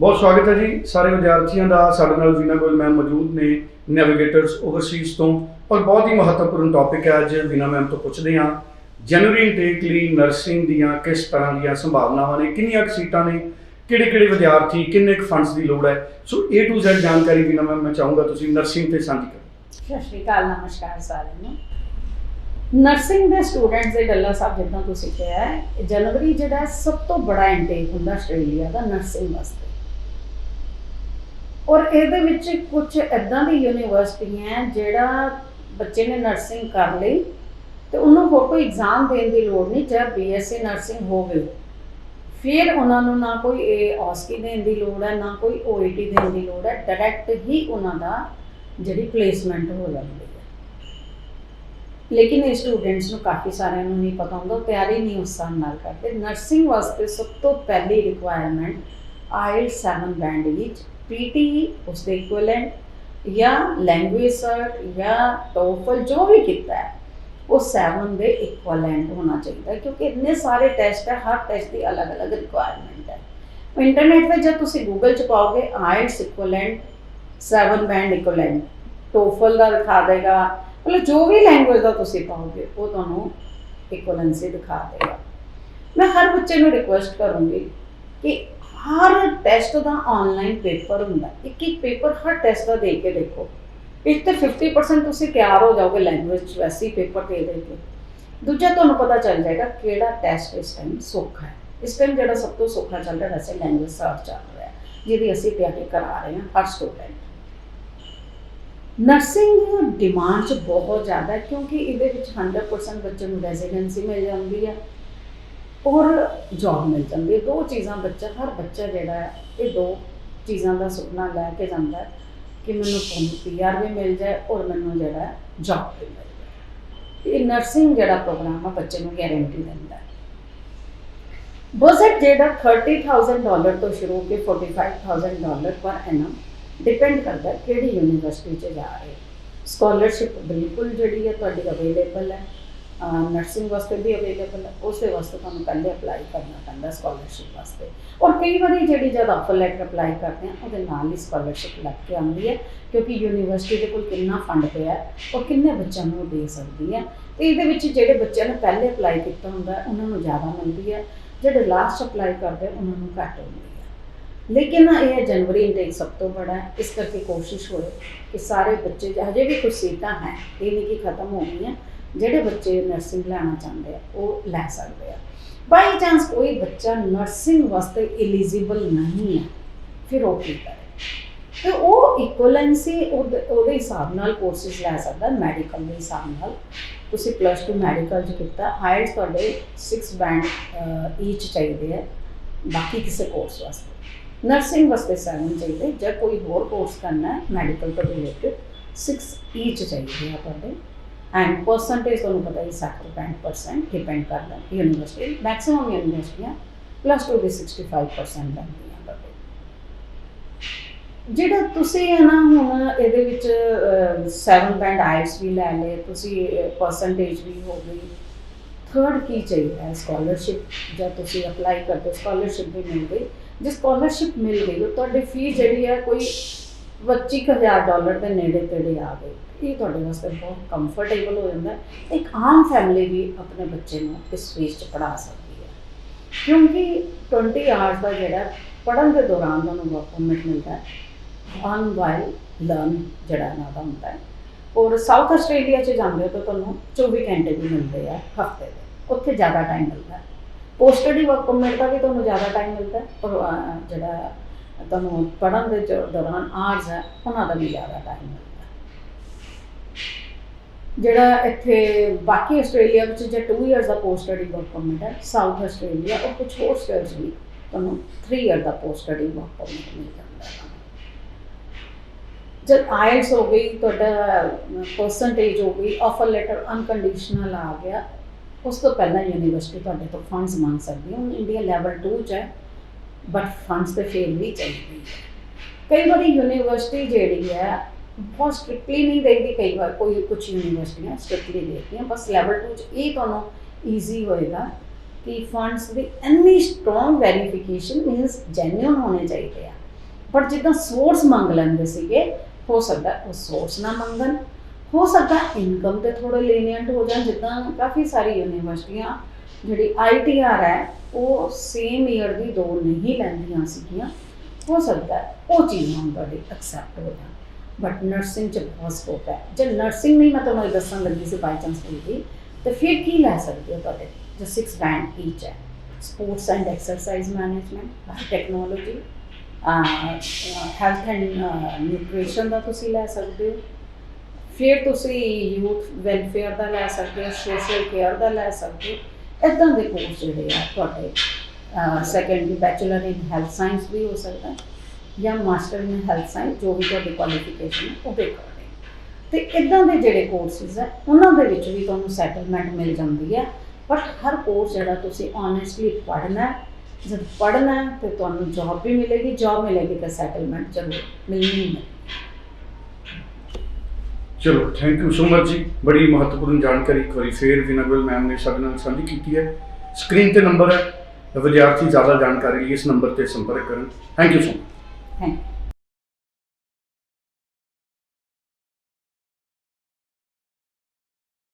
ਬਹੁਤ ਸਵਾਗਤ ਹੈ ਜੀ ਸਾਰੇ ਵਿਦਿਆਰਥੀਆਂ ਦਾ। ਸਾਡੇ ਨਾਲ ਵੀਨਾ ਗੋਇਲ ਮੈਮ ਮੌਜੂਦ ਨੇ ਨੈਵੀਗੇਟਰਸ ਓਵਰਸੀਜ਼ ਤੋਂ। ਔਰ ਬਹੁਤ ਹੀ ਮਹੱਤਵਪੂਰਨ ਟੌਪਿਕ ਹੈ ਅੱਜ ਵੀਨਾ ਮੈਮ ਤੋਂ ਪੁੱਛਦੇ ਹਾਂ, ਜਨਵਰੀ ਇਨਟੇਕ ਲਈ ਨਰਸਿੰਗ ਦੀਆਂ ਕਿਸ ਤਰ੍ਹਾਂ ਦੀਆਂ ਸੰਭਾਵਨਾਵਾਂ ਨੇ, ਕਿੰਨੀਆਂ ਕੁ ਸੀਟਾਂ ਨੇ ਕਿਹੜੇ ਕਿਹੜੇ ਵਿਦਿਆਰਥੀ, ਕਿੰਨੇ ਕੁ ਫੰਡਸ ਦੀ ਲੋੜ ਹੈ। ਸੋ A to Z ਜਾਣਕਾਰੀ ਵੀਨਾ ਮੈਮ ਮੈਂ ਚਾਹੂੰਗਾ ਤੁਸੀਂ ਨਰਸਿੰਗ ਤੇ ਸਾਂਝੀ ਕਰੋ। ਸਤਿ ਸ਼੍ਰੀ ਅਕਾਲ, ਨਮਸਕਾਰ ਸਾਰਿਆਂ ਨੂੰ। ਨਰਸਿੰਗ ਦੇ ਸਟੂਡੈਂਟਸ ਦੇ ਗੱਲਾਂ ਸਾਹਿਬ ਜਿੱਦਾਂ ਤੁਸੀਂ ਕਿਹਾ ਜਨਵਰੀ ਜਿਹੜਾ ਸਭ ਤੋਂ ਬੜਾ ਇਨਟੇਕ ਹੁੰਦਾ ਆਸਟ੍ਰੇਲੀਆ ਦਾ ਨਰਸਿੰਗ ਵਾਸਤੇ। ਔਰ ਇਹਦੇ ਵਿੱਚ ਕੁਝ ਇਦਾਂ ਦੀ ਯੂਨੀਵਰਸਿਟੀਆਂ ਹੈ ਜਿਹੜਾ ਬੱਚੇ ਨੇ ਨਰਸਿੰਗ ਕਰ ਲਈ ਤੇ ਉਹਨੂੰ ਹੋਰ ਕੋਈ ਐਗਜ਼ਾਮ ਦੇਣ ਦੀ ਲੋੜ ਨਹੀਂ ਜਦ ਬੀਐਸਸੀ ਨਰਸਿੰਗ ਹੋ ਗਈ ਫਿਰ ਉਹਨਾਂ ਨੂੰ ਨਾ ਕੋਈ ਇਹ ਔਸਕੀ ਦੇਣ ਦੀ ਲੋੜ ਹੈ, ਨਾ ਕੋਈ ਓਈਟੀ ਦੇਣ ਦੀ ਲੋੜ ਹੈ ਡਾਇਰੈਕਟ ਹੀ ਉਹਨਾਂ ਦਾ ਜਿਹੜੀ ਪਲੇਸਮੈਂਟ ਹੋ ਜਾਂਦੀ ਹੈ। ਲੇਕਿਨ ਇਹ ਸਟੂਡੈਂਟਸ ਨੂੰ ਕਾਫੀ ਸਾਰਿਆਂ ਨੂੰ ਨਹੀਂ ਪਤਾ ਹੁੰਦਾ ਤਿਆਰੀ ਨਹੀਂ ਉਸ ਹਿਸਾਬ ਨਾਲ ਕਰਦੇ। ਨਰਸਿੰਗ ਵਾਸਤੇ ਸਭ ਤੋਂ ਪਹਿਲੀ ਰਿਕੁਆਇਰਮੈਂਟ ਆਇਲ 7 ਬੈਂਡ ਵਿੱਚ ਪੀਟੀ ਉਸ ਦੇ ਇਕੁਇਵਲੈਂਟ ਜਾਂ ਲੈਂਗੁਏਜ ਸਰਟ ਜਾਂ ਟੋਫਲ ਜੋ ਵੀ ਕੀਤਾ ਹੈ, ਉਹ 7 ਦੇ ਇਕੁਇਵਲੈਂਟ ਹੋਣਾ ਚਾਹੀਦਾ, ਕਿਉਂਕਿ ਇੰਨੇ ਸਾਰੇ ਟੈਸਟ ਹੈ, ਹਰ ਟੈਸਟ ਦੀ ਅਲੱਗ-ਅਲੱਗ ਰਿਕੁਆਇਰਮੈਂਟ ਹੈ। ਇੰਟਰਨੈਟ ਤੇ ਜਦ ਤੁਸੀਂ ਗੂਗਲ ਚ ਪਾਓਗੇ IELTS equivalent 7 band equivalent TOEFL ਦਾ ਦਿਖਾ ਦੇਗਾ, ਮਤਲਬ ਜੋ ਵੀ ਲੈਂਗੁਏਜ ਦਾ ਤੁਸੀਂ ਪਾਓਗੇ, ਉਹ ਤੁਹਾਨੂੰ ਇਕੁਇਵਲੈਂਸੀ ਦਿਖਾ ਦੇਗਾ। ਮੈਂ ਹਰ ਬੱਚੇ ਨੂੰ ਰਿਕੁਐਸਟ ਕਰੂੰਗੀ ਕਿ ਹਰ ਟੈਸਟ ਦਾ ਆਨਲਾਈਨ ਪੇਪਰ ਹੁੰਦਾ। ਇੱਕ ਇੱਕ ਪੇਪਰ ਹਰ ਟੈਸਟ ਦਾ ਦੇ ਕੇ ਦੇਖੋ। ਇੱਕ ਤਾਂ 50% ਤੁਸੀਂ ਤਿਆਰ ਹੋ ਜਾਓਗੇ ਲੈਂਗੁਏਜ ਵੈਸੇ ਪੇਪਰ ਦੇ ਦੇ ਕੇ। ਦੂਜਾ ਤੁਹਾਨੂੰ ਪਤਾ ਚੱਲ ਜਾਏਗਾ ਕਿਹੜਾ ਟੈਸਟ ਇਸ ਟਾਈਮ ਸੌਖਾ ਹੈ। ਇਸ ਟਾਈਮ ਜਿਹੜਾ ਸਭ ਤੋਂ ਸੌਖਾ ਚੱਲ ਰਿਹਾ, ਵੈਸੇ ਲੈਂਗੁਏਜ ਸਰਚ ਚੱਲ ਰਿਹਾ ਜਿਹਦੀ ਅਸੀਂ ਤਿਆਰੀ ਕਰਾ ਰਹੇ ਹਾਂ ਹਰ ਸਟੂਡੈਂਟ ਨਰਸਿੰਗ ਡਿਮਾਂਡ 'ਚ ਬਹੁਤ ਜ਼ਿਆਦਾ ਕਿਉਂਕਿ ਇਹਦੇ ਵਿੱਚ 100% ਬੱਚੇ ਨੂੰ ਰੈਜ਼ੀਡੈਂਸੀ ਮਿਲ ਜਾਂਦੀ ਹੈ। ਔਰ ਜੌਬ ਮਿਲ ਜਾਂਦੀ ਹੈ। ਦੋ ਚੀਜ਼ਾਂ ਬੱਚਾ ਹਰ ਬੱਚਾ ਜਿਹੜਾ ਹੈ, ਇਹ ਦੋ ਚੀਜ਼ਾਂ ਦਾ ਸੁਪਨਾ ਲੈ ਕੇ ਜਾਂਦਾ ਹੈ ਕਿ ਮੈਨੂੰ ਪੀਆਰ ਵੀ ਮਿਲ ਜਾਏ ਔਰ ਮੈਨੂੰ ਜਿਹੜਾ ਜੌਬ ਵੀ ਮਿਲ ਜਾਏ। ਇਹ ਨਰਸਿੰਗ ਜਿਹੜਾ ਪ੍ਰੋਗਰਾਮ ਆ, ਬੱਚੇ ਨੂੰ ਗਾਰੰਟੀ ਦਿੰਦਾ ਹੈ। ਬਜਟ ਜਿਹੜਾ 30000 ਡਾਲਰ ਤੋਂ ਸ਼ੁਰੂ ਹੋ ਕੇ 45000 ਡਾਲਰ ਪਰ ਐਨਮ ਡਿਪੈਂਡ ਕਰਦਾ ਕਿਹੜੀ ਯੂਨੀਵਰਸਿਟੀ 'ਚ ਜਾ ਰਹੇ ਸਕਾਲਰਸ਼ਿਪ ਬਿਲਕੁਲ ਜਿਹੜੀ ਹੈ ਤੁਹਾਡੀ ਅਵੇਲੇਬਲ ਹੈ। ਨਰਸਿੰਗ ਵਾਸਤੇ ਵੀ ਅਵੇਲੇਬਲ ਹੈ, ਉਸੇ ਵਾਸਤੇ ਤੁਹਾਨੂੰ ਪਹਿਲੇ ਅਪਲਾਈ ਕਰਨਾ ਪੈਂਦਾ ਸਕਾਲਰਸ਼ਿਪ ਵਾਸਤੇ। ਔਰ ਕਈ ਵਾਰੀ ਜਿਹੜੀ ਜਦ ਆਫਰ ਲੈਟਰ ਅਪਲਾਈ ਕਰਦੇ ਆ ਉਹਦੇ ਨਾਲ ਹੀ ਸਕਾਲਰਸ਼ਿਪ ਲੱਗ ਕੇ ਆਉਂਦੀ ਹੈ, ਕਿਉਂਕਿ ਯੂਨੀਵਰਸਿਟੀ ਦੇ ਕੋਲ ਕਿੰਨਾ ਫੰਡ ਪਿਆ ਹੈ ਔਰ ਕਿੰਨੇ ਬੱਚਿਆਂ ਨੂੰ ਦੇ ਸਕਦੀ ਹੈ। ਤੇ ਇਹਦੇ ਵਿੱਚ ਜਿਹੜੇ ਬੱਚਿਆਂ ਨੇ ਪਹਿਲੇ ਅਪਲਾਈ ਕੀਤਾ ਹੁੰਦਾ ਉਹਨਾਂ ਨੂੰ ਜ਼ਿਆਦਾ ਮਿਲਦੀ ਹੈ, ਜਿਹੜੇ ਲਾਸਟ ਅਪਲਾਈ ਕਰਦੇ ਉਹਨਾਂ ਨੂੰ ਘੱਟ ਹੁੰਦੀ ਹੈ। ਲੇਕਿਨ ਇਹ ਜਨਵਰੀ ਇਨਟੇਕ ਸਭ ਤੋਂ ਬੜਾ ਹੈ, ਇਸ ਕਰਕੇ ਕੋਸ਼ਿਸ਼ ਹੋਏ ਕਿ ਸਾਰੇ ਬੱਚੇ, ਹਜੇ ਵੀ ਕੁਝ ਸੀਟਾਂ ਹੈ, ਇਹ ਨਹੀਂ ਕਿ ਖਤਮ ਹੋ ਗਈਆਂ ਜਿਹੜੇ ਬੱਚੇ ਨਰਸਿੰਗ ਲੈਣਾ ਚਾਹੁੰਦੇ ਆ, ਉਹ ਲੈ ਸਕਦੇ ਆ। ਬਾਈ ਚਾਂਸ ਕੋਈ ਬੱਚਾ ਨਰਸਿੰਗ ਵਾਸਤੇ ਐਲੀਜੀਬਲ ਨਹੀਂ ਹੈ ਫਿਰ ਉਹ ਕੀ ਕਰੇ? ਤੇ ਉਹ ਇਕੁਇਵਲੈਂਸੀ ਉਹਦੇ ਹਿਸਾਬ ਨਾਲ ਕੋਰਸਿਸ ਲੈ ਸਕਦਾ ਮੈਡੀਕਲ ਦੇ ਹਿਸਾਬ ਨਾਲ। ਤੁਸੀਂ ਪਲੱਸ 2 ਮੈਡੀਕਲ ਚ ਕੀਤਾ ਆਇਲਟਸ ਤੁਹਾਡੇ 6 ਬੈਂਡ ਈਚ ਚਾਹੀਦੇ ਹੈ ਬਾਕੀ ਕਿਸੇ ਕੋਰਸ ਵਾਸਤੇ। ਨਰਸਿੰਗ ਵਾਸਤੇ 7 ਚਾਹੀਦੇ, ਜੇ ਕੋਈ ਹੋਰ ਕੋਰਸ ਕਰਨਾ ਹੈ ਮੈਡੀਕਲ ਤੋਂ ਰਿਲੇਟਡ 6 ਈਚ ਚਾਹੀਦੇ ਆ ਤੁਹਾਡੇ। ਐਂਡ ਪਰਸੈਂਟੇਜ ਤੁਹਾਨੂੰ ਪਤਾ ਹੀ 60% ਡਿਪੈਂਡ ਕਰਦਾ ਯੂਨੀਵਰਸਿਟੀ ਮੈਕਸਿਮਮ ਯੂਨੀਵਰਸਿਟੀਆਂ ਪਲੱਸ 2 ਦੇ 65% ਲੈਂਦੀਆਂ ਤੁਹਾਡੇ। ਜਿਹੜਾ ਤੁਸੀਂ ਹੈ ਨਾ ਹੁਣ ਇਹਦੇ ਵਿੱਚ 7 ਬੈਂਡ ਆਇਲਸ ਵੀ ਲੈ ਲਏ, ਤੁਸੀਂ ਪਰਸੈਂਟੇਜ ਵੀ ਹੋ ਗਈ। ਥਰਡ ਕੀ ਚਾਹੀਦਾ ਹੈ? ਸਕਾਲਰਸ਼ਿਪ ਜਦ ਤੁਸੀਂ ਅਪਲਾਈ ਕਰਦੇ ਸਕਾਲਰਸ਼ਿਪ ਵੀ ਮਿਲ ਗਈ। ਜੇ ਸਕਾਲਰਸ਼ਿਪ ਮਿਲ ਗਈ ਉਹ ਤੁਹਾਡੀ ਫੀ ਜਿਹੜੀ ਹੈ ਕੋਈ 25000 ਡਾਲਰ ਦੇ ਨੇੜੇ ਤੇੜੇ ਆ ਗਏ। ਇਹ ਤੁਹਾਡੇ ਵਾਸਤੇ ਬਹੁਤ ਕੰਫਰਟੇਬਲ ਹੋ ਜਾਂਦਾ ਇੱਕ ਆਮ ਫੈਮਿਲੀ ਵੀ ਆਪਣੇ ਬੱਚੇ ਨੂੰ ਇਸ ਫੀਸ 'ਚ ਪੜ੍ਹਾ ਸਕਦੀ ਹੈ। ਕਿਉਂਕਿ 20 ਆਵਰਸ ਦਾ ਜਿਹੜਾ ਪੜ੍ਹਨ ਦੇ ਦੌਰਾਨ ਤੁਹਾਨੂੰ ਵਰਕ ਪਰਮਿਟ ਮਿਲਦਾ ਹੈ। ਔਨ ਵਾਈਲ ਲਰਨ ਜਿਹੜਾ ਇਹਨਾਂ ਦਾ ਹੁੰਦਾ ਹੈ। ਔਰ ਸਾਊਥ ਆਸਟ੍ਰੇਲੀਆ 'ਚ ਜਾਂਦੇ ਹੋ ਤਾਂ ਤੁਹਾਨੂੰ 24 ਘੰਟੇ ਵੀ ਮਿਲਦੇ ਆ ਹਫ਼ਤੇ ਦੇ। ਉੱਥੇ ਜ਼ਿਆਦਾ ਟਾਈਮ ਮਿਲਦਾ ਹੈ। ਪੋਸਟ ਸਟੱਡੀ ਵਰਕ ਪਰਮਿਟ ਦਾ ਵੀ ਤੁਹਾਨੂੰ ਜ਼ਿਆਦਾ ਟਾਈਮ ਮਿਲਦਾ ਹੈ। ਔਰ ਜਿਹੜਾ ਤੁਹਾਨੂੰ ਪੜ੍ਹਨ ਦੇ ਦੌਰਾਨ ਆਰਸ ਹੈ, ਉਹਨਾਂ ਦਾ ਵੀ ਜ਼ਿਆਦਾ ਟਾਈਮ ਲੱਗਦਾ। ਜਿਹੜਾ ਇੱਥੇ ਬਾਕੀ ਆਸਟ੍ਰੇਲੀਆ ਵਿੱਚ ਜੇ 2 ਇਅਰਸ ਦਾ ਪੋਸਟ ਸਟੱਡੀ ਵਰਕ ਪਰਮਿਟ ਹੈ ਸਾਊਥ ਆਸਟ੍ਰੇਲੀਆ ਔਰ ਕੁਝ ਹੋਰ ਸਟੇਟਸ ਵੀ ਤੁਹਾਨੂੰ 3 ਇਅਰ ਦਾ ਪੋਸਟ ਸਟੱਡੀ ਵਰਕ ਪਰਮਿਟ ਮਿਲ ਜਾਂਦਾ ਹੈ। ਜਦ ਆਇਲਸ ਹੋ ਗਈ, ਤੁਹਾਡਾ ਪਰਸੈਂਟੇਜ ਹੋ ਗਈ ਆਫਰ ਲੈਟਰ ਅਨਕੰਡੀਸ਼ਨਲ ਆ ਗਿਆ, ਉਸ ਤੋਂ ਪਹਿਲਾਂ ਯੂਨੀਵਰਸਿਟੀ ਤੁਹਾਡੇ ਤੋਂ ਫੰਡਸ ਮੰਗ ਸਕਦੀ ਹੈ। ਹੁਣ ਇੰਡੀਆ ਲੈਵਲ 2 ਚ ਹੈ ਬਟ ਫੰਡਸ ਤੇ ਫੇਰ ਵੀ ਚਾਹੀਦੀ ਹੈ। ਕਈ ਵਾਰੀ ਯੂਨੀਵਰਸਿਟੀ ਜਿਹੜੀ ਹੈ, ਬਹੁਤ ਸਟ੍ਰਿਕਟਲੀ ਨਹੀਂ ਦੇਦੀ ਕਈ ਵਾਰ ਕੋਈ ਕੁਝ ਯੂਨੀਵਰਸਿਟੀਆਂ ਸਟ੍ਰਿਕਟਲੀ ਦੇਦੀਆਂ ਬਸ ਲੈਵਲ 2 ਚ ਇਹ ਤੁਹਾਨੂੰ ਈਜ਼ੀ ਹੋਏਗਾ ਕਿ ਫੰਡਸ ਦੀ ਇੰਨੀ ਸਟਰੋਂਗ ਵੈਰੀਫਿਕੇਸ਼ਨ ਮੀਨਸ ਜੈਨੂਇਨ ਹੋਣੇ ਚਾਹੀਦੇ ਆ। ਬਟ ਜਿੱਦਾਂ ਸੋਰਸ ਮੰਗ ਲੈਂਦੇ ਸੀਗੇ, ਹੋ ਸਕਦਾ ਉਹ ਸੋਰਸ ਨਾ ਮੰਗਣ, ਹੋ ਸਕਦਾ ਇਨਕਮ ਤੇ ਥੋੜੇ ਲੀਨੀਅੰਟ ਹੋ ਜਾਣ, ਜਿੱਦਾਂ ਕਾਫੀ ਸਾਰੀ ਯੂਨੀਵਰਸਿਟੀਆਂ ਜਿਹੜੀ ਆਈਟੀਆਰ ਹੈ, ਉਹ ਸੇਮ ਈਅਰ ਦੀ ਦੋ ਨਹੀਂ ਲੈਂਦੀਆਂ ਸੀਗੀਆਂ, ਹੋ ਸਕਦਾ ਹੈ ਉਹ ਚੀਜ਼ ਹੁਣ ਤੁਹਾਡੀ ਐਕਸੈਪਟ ਹੋ ਜਾਣ। ਬਟ ਨਰਸਿੰਗ ਚ ਬਹੁਤ ਸਕੋਪ ਹੈ। ਜੇ ਨਰਸਿੰਗ ਨਹੀਂ, ਮੈਂ ਤੁਹਾਨੂੰ ਇਹ ਦੱਸਣ ਲੱਗੀ ਸੀ ਬਾਈ ਚਾਂਸ ਦੀ ਤੇ ਫਿਰ ਕੀ ਲੈ ਸਕਦੇ ਹੋ ਤੁਹਾਡੇ? ਜੋ 6 ਬੈਂਡ ਈਚ ਹੈ। Sports and exercise management technology health and nutrition ਦਾ ਤੁਸੀਂ ਲੈ ਸਕਦੇ ਹੋ। ਫਿਰ ਤੁਸੀਂ ਯੂਥ ਵੈਲਫੇਅਰ ਦਾ ਲੈ ਸਕਦੇ ਹੋ ਸੋਸ਼ਲ ਕੇਅਰ ਦਾ ਲੈ ਸਕਦੇ ਹੋ। ਇਦਾਂ ਦੇ ਕੋਰਸ ਜਿਹੜੇ ਆ ਤੁਹਾਡੇ secondary bachelor in health science ਵੀ ਹੋ ਸਕਦਾ ਜਾਂ ਮਾਸਟਰ ਇਨ ਹੈਲਥ ਸਾਇੰਸ ਜੋ ਵੀ ਤੁਹਾਡੀ ਕੁਆਲੀਫਿਕੇਸ਼ਨ ਹੈ, ਉਹ ਦੇ ਕਰਦੇ ਤੇ ਇਦਾਂ ਦੇ ਜਿਹੜੇ ਕੋਰਸਿਸ ਹੈ, ਉਹਨਾਂ ਦੇ ਵਿੱਚ ਵੀ ਤੁਹਾਨੂੰ ਸੈਟਲਮੈਂਟ ਮਿਲ ਜਾਂਦੀ ਹੈ। ਬਟ ਹਰ ਕੋਰਸ ਜਿਹੜਾ ਤੁਸੀਂ ਓਨੈਸਟਲੀ ਪੜ੍ਹਨਾ ਜਦ ਪੜ੍ਹਨਾ ਹੈ, ਤੇ ਤੁਹਾਨੂੰ ਜੌਬ ਵੀ ਮਿਲੇਗੀ ਜੌਬ ਮਿਲੇਗੀ ਤਾਂ ਸੈਟਲਮੈਂਟ ਜ਼ਰੂਰ ਮਿਲਣੀ ਹੈ। ਚਲੋ ਥੈਂਕ ਯੂ ਸੋ ਮਚ ਜੀ। ਬੜੀ ਮਹੱਤਵਪੂਰਨ ਜਾਣਕਾਰੀ ਇੱਕ ਵਾਰੀ ਫੇਰ ਵਿਨਾ ਗੋਇਲ ਮੈਮ ਨੇ ਸਾਡੇ ਨਾਲ ਸਾਂਝੀ ਕੀਤੀ ਹੈ। ਸਕਰੀਨ ਤੇ ਨੰਬਰ ਹੈ। ਵਿਦਿਆਰਥੀ ਜ਼ਿਆਦਾ ਜਾਣਕਾਰੀ ਲਈ ਇਸ ਨੰਬਰ ਤੇ ਸੰਪਰਕ ਕਰਨ। Thank you so much thank